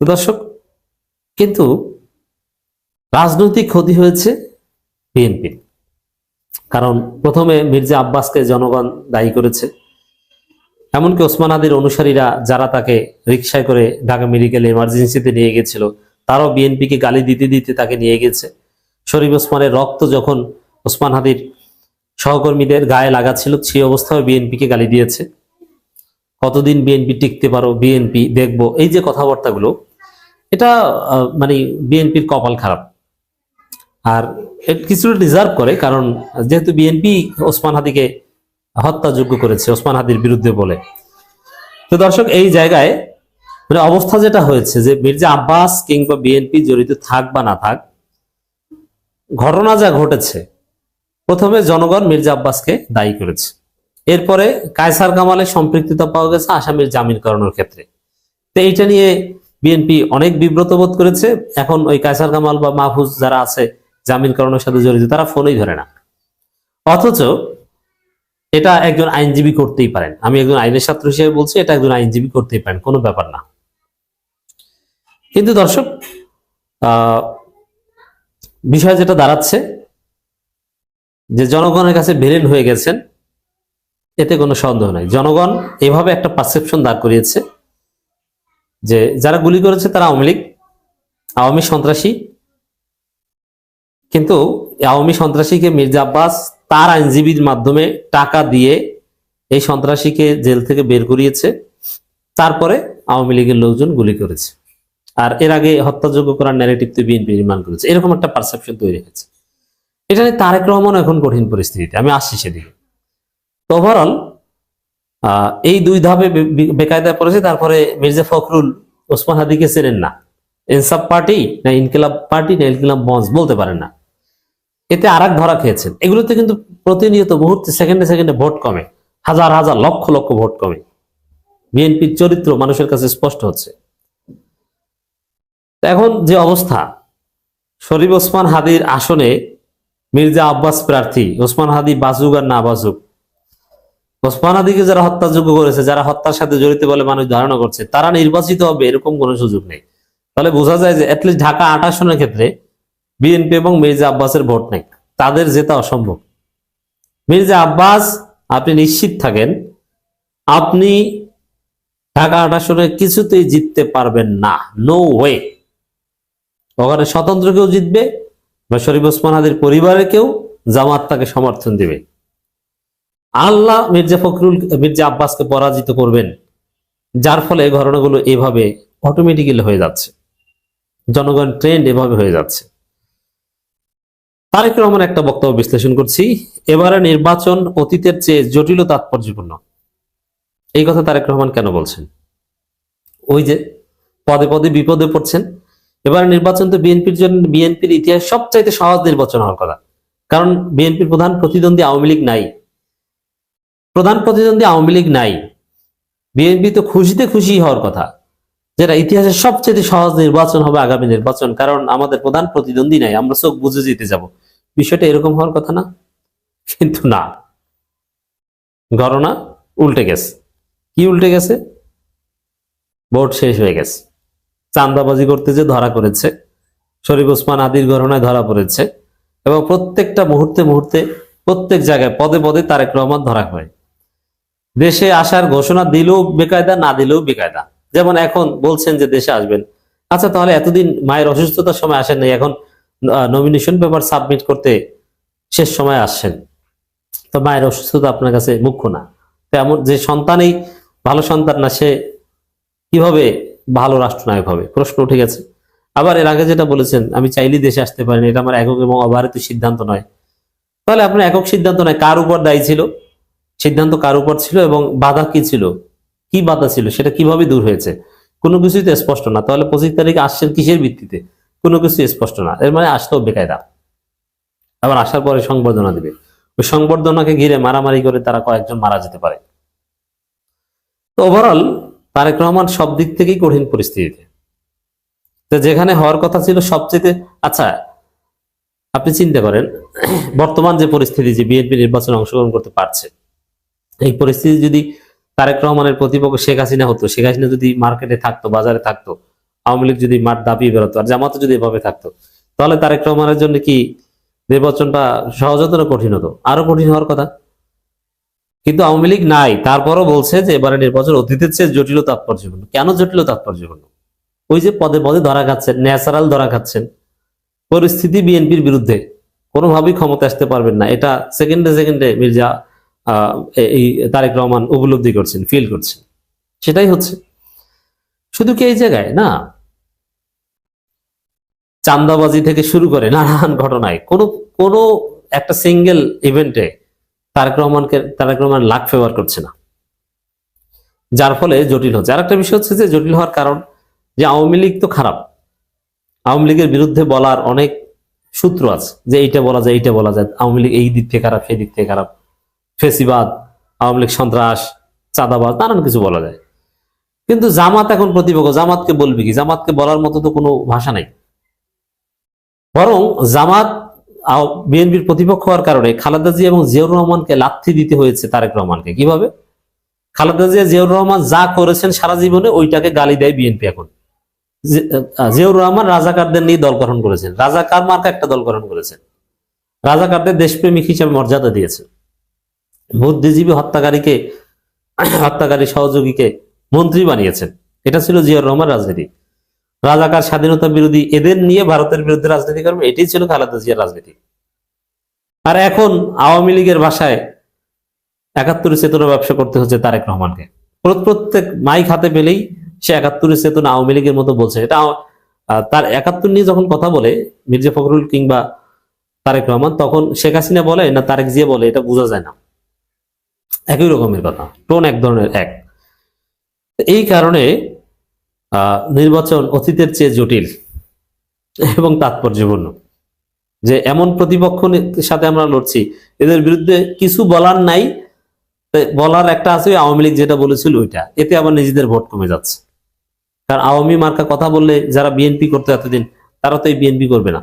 দর্শক, কিন্তু রাজনৈতিক ক্ষতি হয়েছে বিএনপির কারণ প্রথমে মির্জা আব্বাসকে জনগণ দায়ী করেছে। এমনকি ওসমান আদির অনুসারীরা যারা তাকে রিক্সায় করে ঢাকা মেডিকেল এমার্জেন্সিতে নিয়ে গেছিল, তারাও বিএনপিকে গালি দিতে দিতে তাকে নিয়ে গেছে। শরীফ ওসমানের রক্ত যখন ওসমান হাদির সহকর্মীদের গায়ে লাগাচ্ছিল সেই অবস্থায় বিএনপিকে গালি দিয়েছে। কতদিন বিএনপি টিকতে পারো, বিএনপি দেখব। এই যে কথাবার্তাগুলো এটা মানে বিএনপির কপাল খারাপ। আর কিছুটা ডিজার্ভ করে, কারণ যেহেতু বিএনপি ওসমান হাদিকে হত্যাযোগ্য করেছে, ওসমান হাদির বিরুদ্ধে বলে। তো দর্শক, এই জায়গায় মানে অবস্থা যেটা হয়েছে যে মির্জা আব্বাস কিংবা বিএনপি জড়িত থাক বা না থাক, ঘটনা যা ঘটেছে, প্রথমে জনগণ মির্জা আব্বাসকে দায়ী করেছে। এরপরে কায়সার কামালের সম্পৃক্ততা পাওয়া গেছে আসামির জামিন করানোর ক্ষেত্রে। তো এইটা নিয়ে বিএনপি অনেক বিব্রত বোধ করেছে। এখন ওই কায়সার কামাল বা মাহফুজ যারা আছে জামিন করানোর সাথে জড়িত, তারা ফোনই ধরে না। অথচ এটা একজন আইনজীবী করতেই পারেন। আমি একজন আইনের ছাত্র হিসেবে বলছি, এটা একজন আইনজীবী করতেই পারেন, কোনো ব্যাপার না। কিন্তু দর্শক বিষয় যেটা দাঁড়াচ্ছে, যে জনগণের কাছে ভিলেন হয়ে গেছেন, এতে কোনো সন্দেহ নাই। জনগণ এভাবে একটা পারসেপশন দাঁড় করিয়েছে যে যারা গুলি করেছে তারা আওয়ামী লীগ, আওয়ামী সন্ত্রাসী। কিন্তু আওয়ামী সন্ত্রাসীকে মির্জা আব্বাস তার আইনজীবীর মাধ্যমে টাকা দিয়ে এই সন্ত্রাসীকে জেল থেকে বের করিয়েছে। তারপরে আওয়ামী লীগের লোকজন গুলি করেছে। আর এর আগে হত্যাযোগ্য করার ন্যারেটিভ তো বিএনপি নির্মাণ করেছে। এরকম একটা পারসেপশন তৈরি হয়েছে। এটা নিয়ে তারেক রহমান এখন কঠিন পরিস্থিতিতে। আমি আসছি সেদিকে। তো ওভারঅল এই দুই ধাপে বেকায়দায় পড়েছে, তারপরে মির্জা ফখরুল ওসমান হাদিকে চেনেন না। ইনসাফ পার্টি না ইনকিলাব পার্টি না ইনকিলাব মঞ্চ বলতে পারেন না। এতে আর ধরা খেয়েছেন। এগুলোতে কিন্তু প্রতিনিয়ত মুহূর্তে সেকেন্ডে সেকেন্ডে ভোট কমে। হাজার হাজার, লক্ষ লক্ষ ভোট কমে। বিএনপির চরিত্র মানুষের কাছে স্পষ্ট হচ্ছে। এখন যে অবস্থা, শরীফ ওসমান হাদির আসনে মির্জা আব্বাস প্রার্থী, ওসমান হাদি বাজুক আর না বাজুক ওসমান হাদিকে যারা হত্যাযোগ্য করেছে, যারা হত্যার সাথে জড়িত বলে মানুষ ধারণা করছে, তারা নির্বাচিত হবে, এরকম কোনো সুযোগ নেই। তাহলে বোঝা যায় যে অ্যাটলিস্ট ঢাকা আসনের ক্ষেত্রে বিএনপি এবং মির্জা আব্বাসের ভোট নেই। তাদের জেতা অসম্ভব। মির্জা আব্বাস, আপনি নিশ্চিত থাকেন, আপনি ঢাকা আসনে কিছুতেই জিততে পারবেন না। নো ওয়ে ওখানে স্বতন্ত্র কেউ জিতবে, বা শরীফ ওসমান হাদির পরিবারের কেউ জামাত তাকে সমর্থন দিবে। আল্লাহ মির্জা ফখরুল, মির্জা আব্বাসকে পরাজিত করবেন, যার ফলে ঘটনাগুলো এভাবে অটোমেটিক্যালি হয়ে যাচ্ছে। জনগণ ট্রেন্ড এভাবে হয়ে যাচ্ছে। তারেক রহমান একটা বক্তব্য বিশ্লেষণ করছি। এবারে নির্বাচন অতীতের চেয়ে জটিল তাৎপর্যপূর্ণ। এই কথা তারেক রহমান কেন বলছেন? ওই যে পদে পদে বিপদে পড়ছেন। এবার নির্বাচন তো বিএনপির জন্য, বিএনপির ইতিহাস সবচাইতে সহজ নির্বাচন হওয়ার কথা। কারণ বিএনপির প্রধান প্রতিদ্বন্দ্বী আওয়ামী লীগ নাই। প্রধান প্রতিদ্বন্দ্বী আওয়ামী লীগ নাই। বিএনপি তো খুশিতে খুশি হওয়ার কথা, যেটা ইতিহাসের সবচেয়ে সহজ নির্বাচন হবে আগামী নির্বাচন, কারণ আমাদের প্রধান প্রতিদ্বন্দ্বী নাই, আমরা চোখ বুঝে জিতে যাব। বিষয়টা এরকম হওয়ার কথা না? কিন্তু না। ঘটনা উল্টে গেছে। কি উল্টে গেছে? ভোট শেষ হয়ে গেছে। চান্দাবাজি করতে যে ধরা করেছে শরীফ ওসমান আদির ঘটনায় ধরা পড়েছে, এবং প্রত্যেকটা মুহূর্তে মুহূর্তে প্রত্যেক জায়গায় পদে পদে তারেক রহমান ধরা হয়। দেশে আসার ঘোষণা দিলেও বেকায়দা, না দিলেও বেকায়দা। যেমন এখন বলছেন যে দেশে আসবেন। আচ্ছা তাহলে এতদিন মায়ের অসুস্থতার সময় আসেন নাই, এখন নমিনেশন পেপার সাবমিট করতে শেষ সময় আসছেন। তো মায়ের অসুস্থতা আপনার কাছে মুখ্য না। তো এমন যে সন্তানই ভালো সন্তান না, সে কীভাবে ভালো রাষ্ট্রনায়ক হবে? প্রশ্ন উঠে গেছে। আবার এর আগে যেটা বলেছেন, আমি চাইলেই দেশে আসতে পারিনি, এটা আমার একক এবং অবারিত সিদ্ধান্ত নয়। তাহলে আপনার একক সিদ্ধান্ত নয়, কার উপর দায়ী ছিল? সিদ্ধান্ত কার উপর ছিল এবং বাধা কি ছিল? কি বাধা ছিল? সেটা কীভাবে দূর হয়েছে? কোনো কিছুই তো স্পষ্ট না। তাহলে পঁচিশ তারিখে আসছেন কিসের ভিত্তিতে? কোনো কিছু স্পষ্ট না। এর মানে আসতেও বেকায়দা আবার আসার পরে সংবর্ধনা দিবে। ওই সংবর্ধনাকে ঘিরে মারামারি করে তারা কয়েকজন মারা যেতে পারে। তো ওভারঅল তারেক রহমান সব দিক থেকেই কঠিন পরিস্থিতিতে। তো যেখানে হওয়ার কথা ছিল সবচেয়ে আচ্ছা আপনি চিন্তা করেন, বর্তমান যে পরিস্থিতি যে বিএনপি নির্বাচনে অংশগ্রহণ করতে পারছে এই পরিস্থিতি যদি তারেক রহমানের প্রতিপক্ষ শেখ হাসিনা হতো, শেখ হাসিনা যদি মার্কেটে থাকতো, বাজারে থাকতো, আওয়ামী লীগ যদি মাঠ দাপিয়ে বেরোতো, আর জামাতে যদি এভাবে থাকতো, তাহলে তারেক রহমানের জন্য কি নির্বাচনটা সহজ হতো না কঠিন হতো? আরও কঠিন হওয়ার কথা। কিন্তু আওয়ামী লীগ নাই, তারপরও বলছে যে এবারে নির্বাচন অতীতের চেয়ে জটিল তাৎপর্যপূর্ণ। কেন জটিল তাৎপর্যপূর্ণ? ওই যে পদে পদে ধরা খাচ্ছেন, ন্যাচারাল ধরা খাচ্ছেন, পরিস্থিতি বিএনপির বিরুদ্ধে কোনোভাবেই ক্ষমতা আসতে পারবেন না। এটা সেকেন্ডে সেকেন্ডে মির্জা এই তারেক রহমান উপলব্ধি করছেন ফিল করছেন। সেটাই হচ্ছে। শুধু কি এই জায়গায়? না। চান্দাবাজি থেকে শুরু করে নানান ঘটনায়। কোনো কোনো একটা সিঙ্গেল ইভেন্টে তারেক রহমানকে, তারেক রহমান লাখ ফেভার করছে না। যার ফলে জটিল হচ্ছে। আর একটা বিষয় হচ্ছে যে জটিল হওয়ার কারণ যে আওয়ামী লীগ তো খারাপ। আওয়ামী লীগের বিরুদ্ধে বলার অনেক সূত্র আছে যে এইটা বলা যায়, এইটা বলা যায়। আওয়ামী লীগ এই দিক থেকে খারাপ, সেই দিক থেকে খারাপ। ফেসিবাদ, আওয়ামী লীগ সন্ত্রাস, চাঁদাবাদ, নানান কিছু বলা যায়। কিন্তু জামাত এখন প্রতিপক্ষ, জামাতকে বলবি কি? জামাতকে বলার মতো তো কোনো ভাষা নাই। বরং জামাত বিএনপির প্রতিপক্ষ হওয়ার কারণে খালেদা জিয়া এবং জিয়াউর রহমানকে লাথি দিতে হয়েছে তারেক রহমানকে। কীভাবে? খালেদা জিয়া, জিয়াউর রহমান যা করেছেন সারা জীবনে ওইটাকে গালি দেয় বিএনপি এখন। জিয়াউর রহমান রাজাকারদের নিয়ে দল গঠন করেছেন। রাজাকার মার্কা একটা দল গঠন করেছেন। রাজাকারদের দেশপ্রেমিক হিসেবে মর্যাদা দিয়েছেন। বুদ্ধিজীবী হত্যাকারীকে, হত্যাকারী সহযোগীকে মন্ত্রী বানিয়েছেন। এটা ছিল জিয়াউর রহমান রাজনীতি। রাজাকার স্বাধীনতা বিরোধী এদের নিয়ে ভারতের বিরুদ্ধে রাজনীতি করবে, এটাই ছিল খালেদা জিয়ার রাজনীতি। আর এখন আওয়ামী লীগের ভাষায় একাত্তরের চেতনা ব্যবসা করতে হচ্ছে তারেক রহমানকে। প্রত্যেক মাইক হাতে পেলেই সে একাত্তরের চেতনা আওয়ামী লীগের মতো বলছে। এটা তার একাত্তর নিয়ে যখন কথা বলে, মির্জা ফখরুল কিংবা তারেক রহমান, তখন শেখ হাসিনা বলে, না তারেক জিয়া বলে, এটা বোঝা যায় না। একই রকমের কথা, টোন এক ধরনের এক। এই কারণে নির্বাচন অতীতের চেয়ে জটিল এবং তাৎপর্যপূর্ণ। যে এমন প্রতিপক্ষ সাথে আমরা লড়ছি, এদের বিরুদ্ধে কিছু বলার নাই বলার একটা আছে আওয়ামী লীগ যেটা বলেছিল ওইটা, এতে আবার নিজেদের ভোট কমে যাচ্ছে। কারণ আওয়ামী মার্কা কথা বললে যারা বিএনপি করতে এতদিন, তারা তো এই বিএনপি করবে না।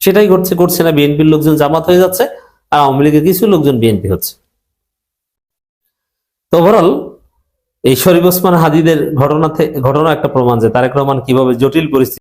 সেটাই করছে করছে না, বিএনপির লোকজন জামাত হয়ে যাচ্ছে, আর আওয়ামী লীগের কিছু লোকজন বিএনপি হচ্ছে। তো ওভারঅল এই শরীফ ওসমান হাদিদের ঘটনা ঘটনা একটা প্রমাণ যে তারেক রহমান কীভাবে জটিল পরিস্থিতি